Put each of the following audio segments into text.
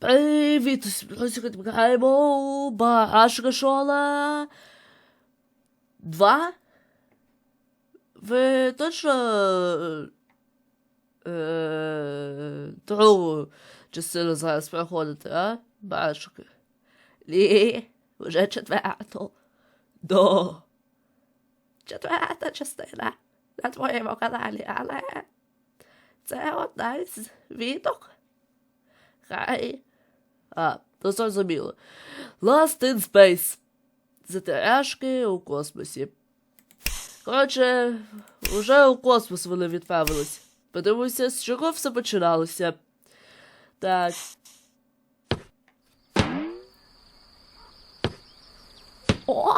Привіт! Граємо Барашка Шола. Два? Ви точно е, другу частину зараз проходите, а? Барашки? Ні, вже четверту. До. Четверта частина на твоєму каналі, але це одна із відок. Хай. А, то зрозуміло. Lost in Space. Затеряшки у космосі. Коротше, уже у космос вони відправились. Подивимося, з чого все починалося. Так. О!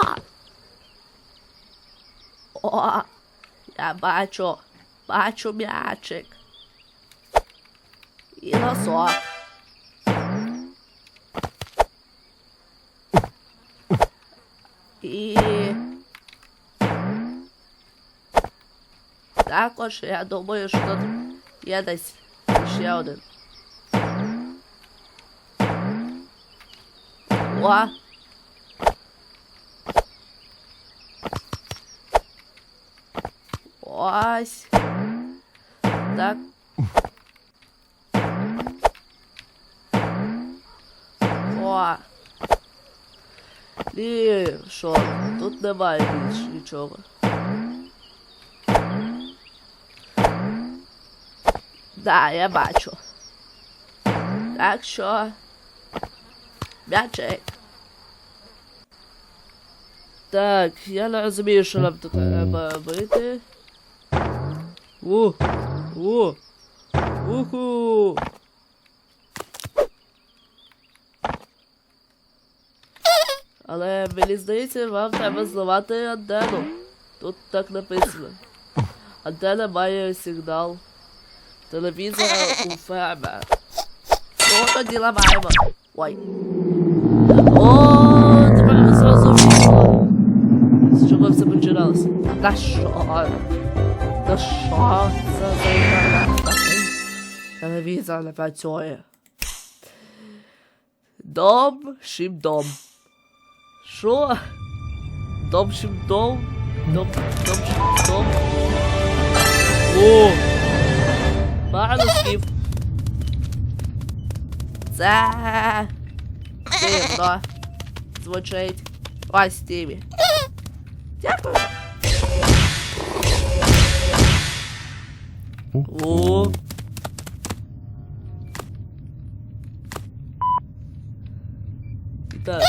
О! Я бачу. Бачу м'ячик. І носок. І також я думаю, що тут є десь ще один. О! Ось. Так. О. І що? Тут немає більш нічого. Да, я бачу. Так що. М'ячик. Так, я не розумію, що нам тут треба робити. У, у, уху. Але мені здається, вам треба зламати антенну. Тут так написано. Антенна має сигнал. Телевізора у фермера. Ну, тоді ламаємо. Ой. О, тепер ми зрозуміло. З чого все починалося? Та що? Та що це за? Телевізор не працює. Дом, шим дом. Що? Дом шим дом? Дом, дом шим дом? О! Багато слів. Це дивно звучить. Ось Стіві. Дякую. О. Так,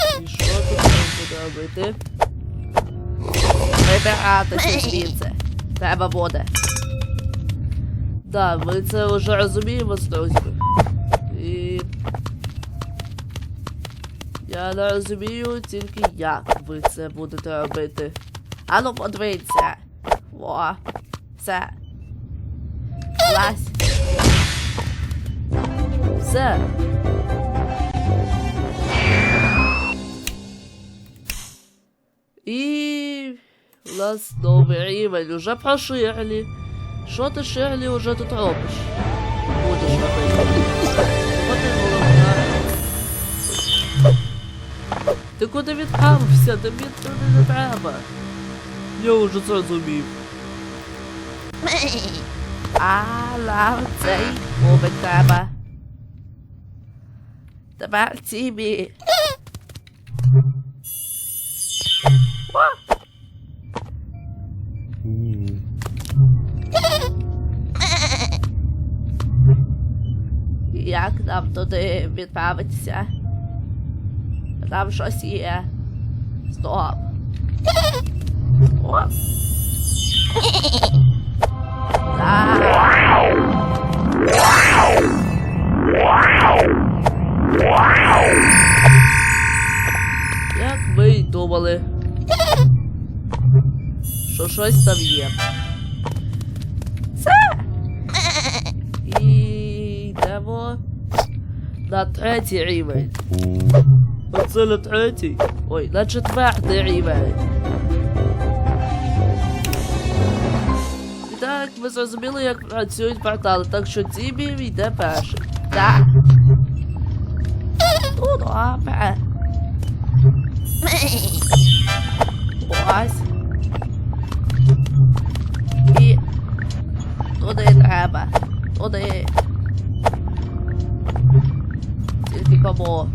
Робити? Вибиратися звідси. Треба буде. Да, ми це вже розуміємо з друзями. І... Я не розумію тільки як ви це будете робити. Ану подивіться. О, це. Клас. Все. нас новий рівень уже проширили. Що ти, Шерлі, уже тут робиш? Будеш робити. От і головна. Ти куди відправився? Тобі туди не треба. Я вже це зрозумів. А нам цей мовик треба. Тепер Тімі. О! Нам туди відправитися? Там щось є. Стоп. О. Як ми й думали. Що щось там є. На третій рівень. Оце на третій. Ой, на четвертий рівень. І так, ми зрозуміли, як працюють портали, так що Тімі йде перший. Так. Добре. Ось. І туди треба. Туди. Тільки кому.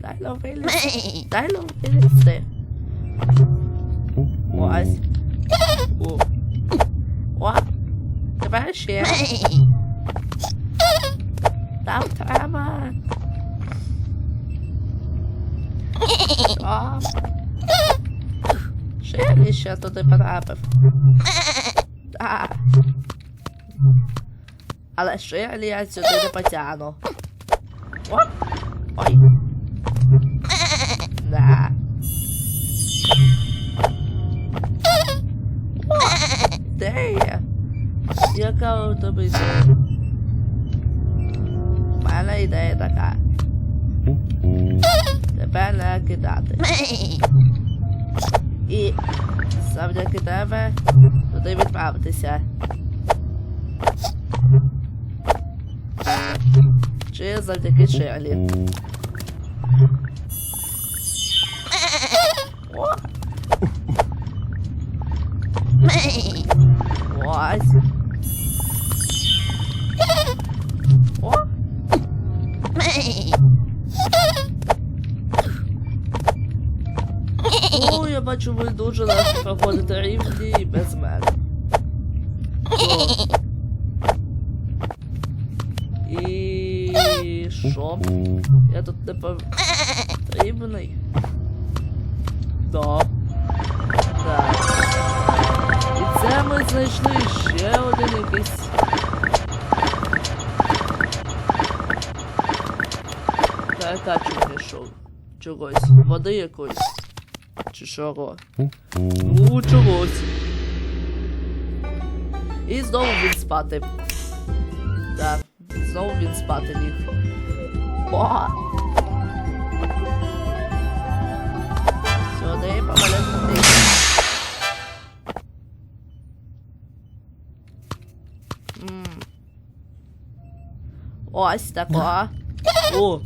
Дай нам вилізти. Дай нам вилізти. Ось. О. О. Тепер ще. Там треба. О. Ще ще туди потрапив. Так. Але Ширлі я сюди не потягну. О! Ой. Да. О, де я? Яка у тебе ідея? У мене ідея така. Тебе не кидати. І завдяки тебе туди відправитися. Чи завдяки Шерлі. О! Ось. О! О, я бачу, ви дуже легко проходите рівні і без І що? Я тут не потрібний. Да. Так. І це ми знайшли ще один якийсь. Каркачу знайшов. Чогось. Води якоїсь. Чи чого? Ну, чогось. І знову він спати. Так. Знову він спати ліг. О! Сюди повалити. М. Ось тако. О! О!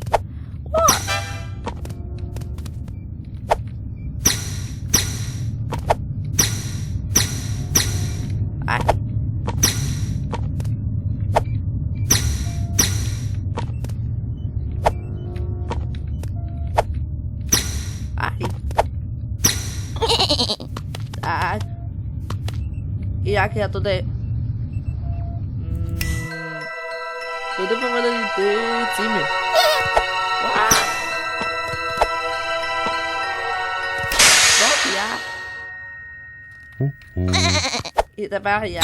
І як я туди. М, Туди повинен йти Тімі. Уа! Стоп, я. І тепер я.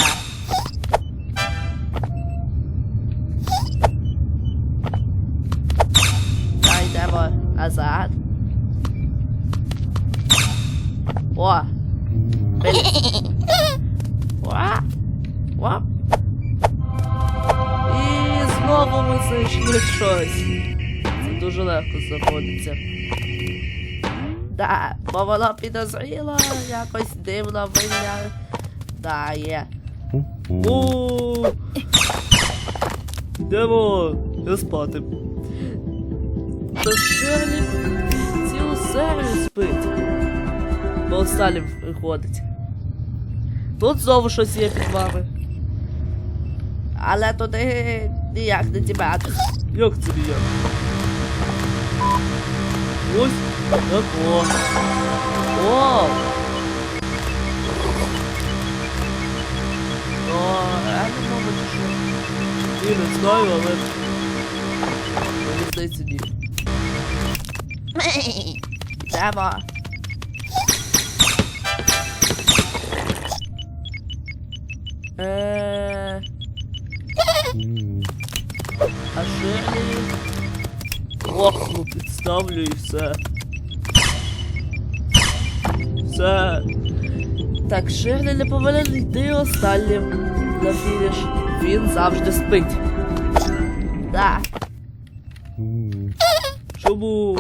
Знову щось. Це дуже легко знаходиться. Да, бо воно підозріло, якось дивно виглядає. У. Йдемо, я спати. Та Шерлі цілу серію спить. Бо останнім виходить. Тут знову щось є під вами. Але туди ніяк не дібратись. Як це ніяк? Ось тако. О! О, реально мабуть, що. Ні, не знаю, але. Мені здається, ні. Йдемо. Е, Ох, ну підставлю і все. Все. Так, Шерлі не повинен йти останнім на фініш. Він завжди спить. Да. Чому?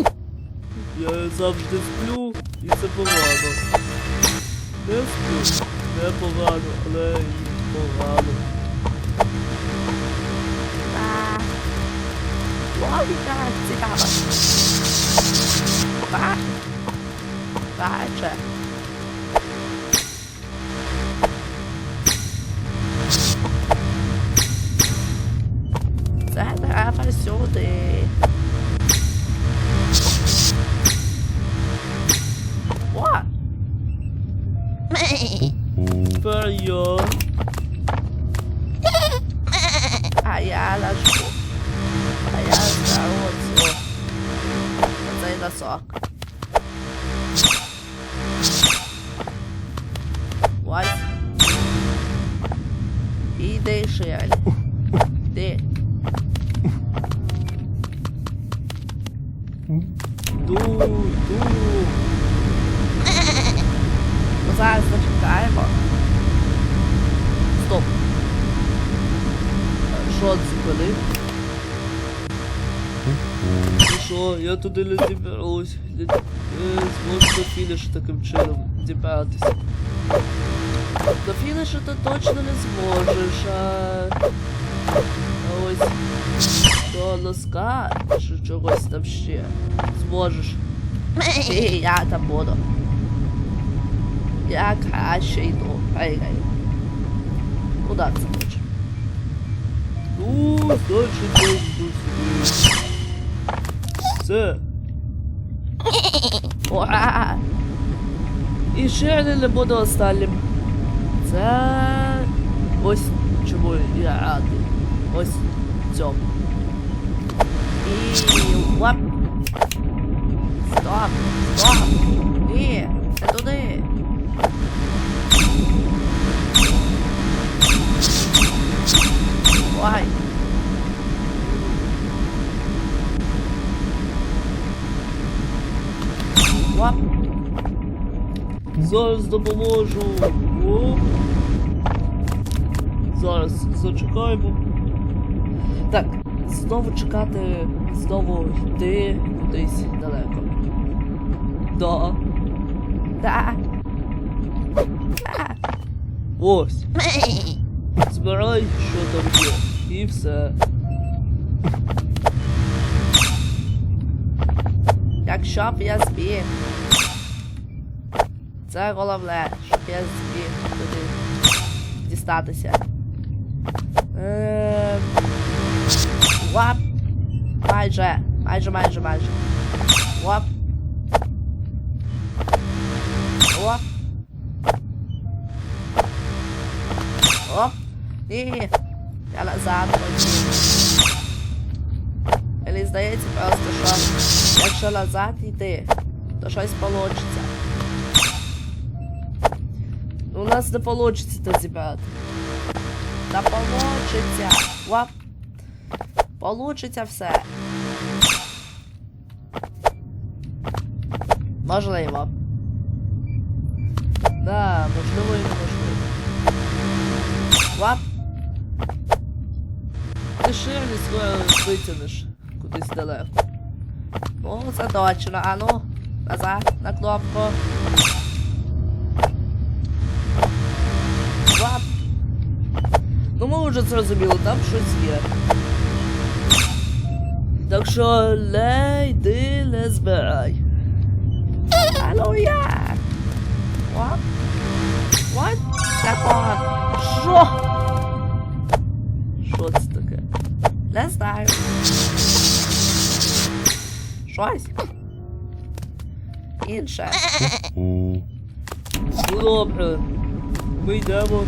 Я завжди сплю і це погано. Не сплю, не погано, але погано. 我的个天呐这大板八八 Іди шель. Іди. Дуй, дуй. Ну, Зараз зачекаємо. Стоп. Що зупинив? Ну що, я туди не діберусь. Не зможу до фінішу таким чином дібратися. До фінішу ти точно не зможеш, а... А ось до носка чи чогось там ще зможеш. І я там буду. Я краще йду. Гай-гай. Куда це хоче? Ну, значить. Все. Ура! І ще не буду останнім. Це ось чому я радий. Ось цьому. І лап. Стоп! Стоп! Ні, не туди. Ой. Зараз допоможу. Оп. Зараз зачекаємо. Так, знову чекати, знову йти кудись далеко. Да. Да. Да. Ось. Збирай, що там є. І все. Якщо б я збіг. Це головне, щоб я зміг туди дістатися. Ем... Лап. Майже. Майже, майже, майже. Лап. Оп. Оп. Ні. Я назад хотів. Мені здається просто, що якщо назад йти, то щось получиться. Нас не получится это, ребят. Та получиться. Оп. Получиться все. Можливо. Да, можливо і неможливо. Оп. Ти ширні скоро витягнеш кудись далеко. Ну, це точно. А ну, назад на кнопку. Вже зрозуміли, там щось є. Так що не йди, не збирай. А як? Оп. What? Такого. Що? Що це таке? Не знаю. Щось. Інше. Ну добре. Ми йдемо,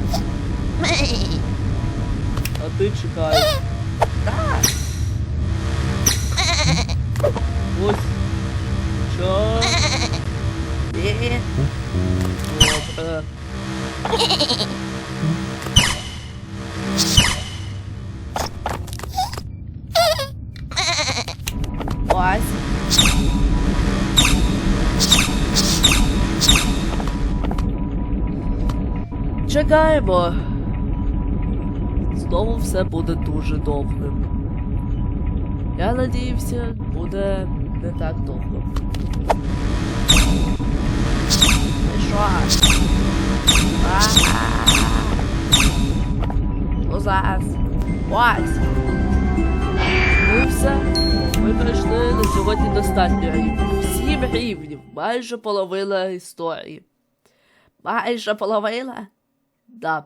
а ти чекаєш. Ось. Час. Добре. ось. Чекаємо. Знову все буде дуже довгим. Я надіявся, буде не так довго. Що? А-а-а. зараз. Ось. Ну все, ми пройшли на сьогодні достатньо рівнів. Сім рівнів, майже половина історії. Майже половина. Да.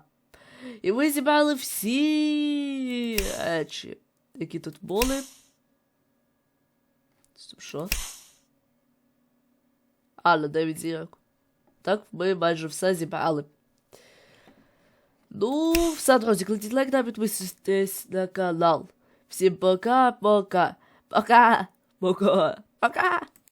І ми зібрали всі речі, які тут були. Стоп, Що? А, на 9 зірок. Так, ми майже все зібрали. Ну, все, друзі, кладіть лайк та підписуйтесь на канал. Всім пока-пока. Пока. Пока. Пока.